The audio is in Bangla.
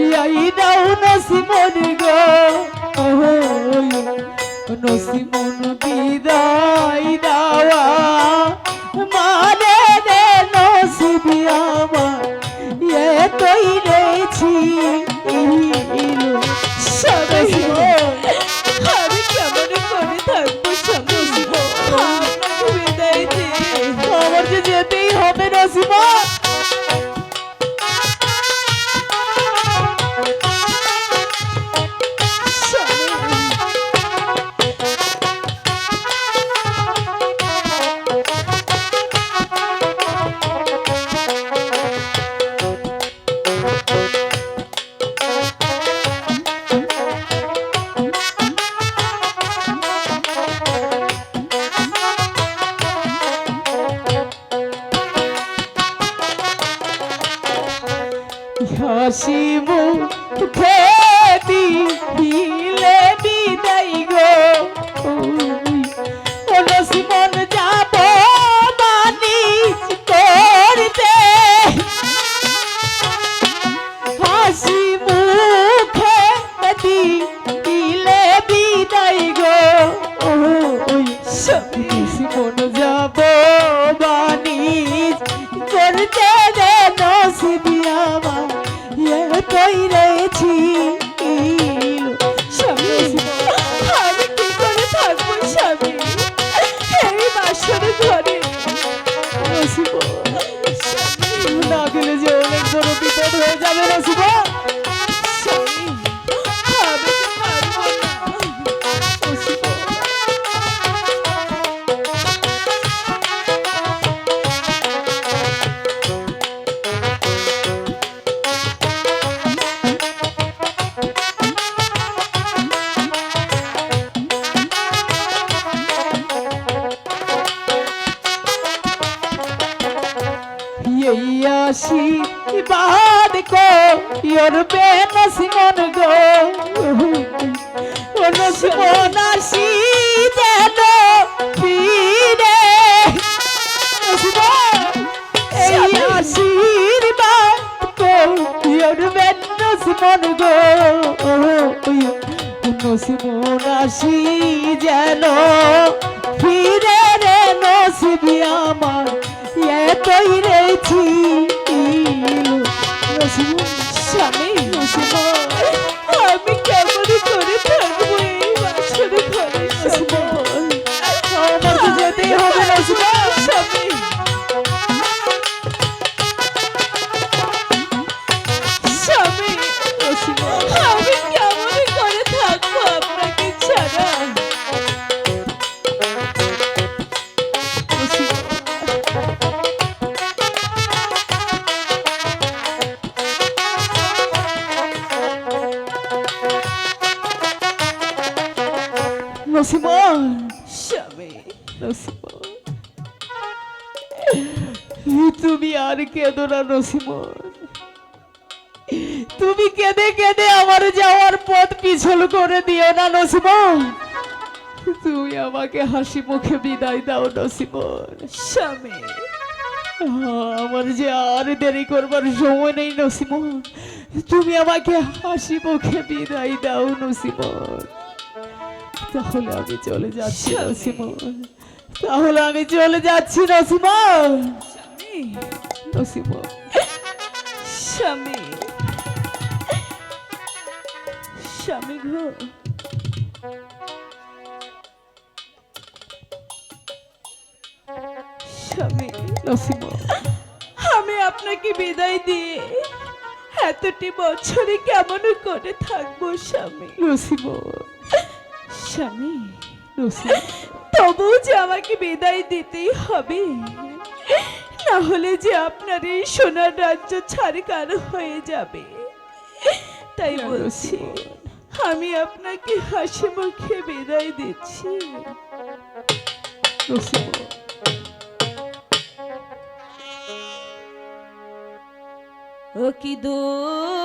ইয়াই দাও নসিমন গো। নসিমন বিদায় দা হাসি মুখে দিলে বিদায় গো। নসিমন যাব বানিজ করতে। হাসি মুখে দিলে বিদায় গো। নসিমন যাব বানিজ করতে। রে ইয়াসি বাদ কো ইয়োর বেনসিমন গো? ও নসিমন আসি যেন ফিরে। ইয়াসির বাদ কো ইয়োর বেনসিমন গো? নসিমন আসি যেন ফিরে রে, নসিবি আমার, এতই রেছি। স্বামী আমি কেমন করে থাকব এই বাসর ঘরে আমার তো যেতেই হবে নসিমা স্বামী নসিমা তুমি আর কেঁদো না নসিমন তুমি কেঁদে কেঁদে আমার যাওয়ার পথ পিছল করে দিও না নসিমন তুমি আমাকে হাসি মুখে বিদায় দাও নসিমন স্বামী আমার যে আর দেরি করবার সময় নেই নসিমন তুমি আমাকে হাসি মুখে বিদায় দাও নসিমন তাহলে আমি চলে যাচ্ছি নসিমন তাহলে আমি চলে যাচ্ছি নসিমন নসিমন স্বামী। স্বামী গো। স্বামী। নসিমন আমি আপনাকে বিদায় দিয়ে এতটি বছরে কেমন করে থাকব স্বামী? নসিমন স্বামী। তবুও যে আমাকে বিদায় দিতেই হবে। না হলে যে আপনার এই সোনার রাজ্য ছাড়কার হয়ে যাবে। তাই বলছি আমি আপনাকে হাসি মুখে বিদায় দিচ্ছি। ও কি দূর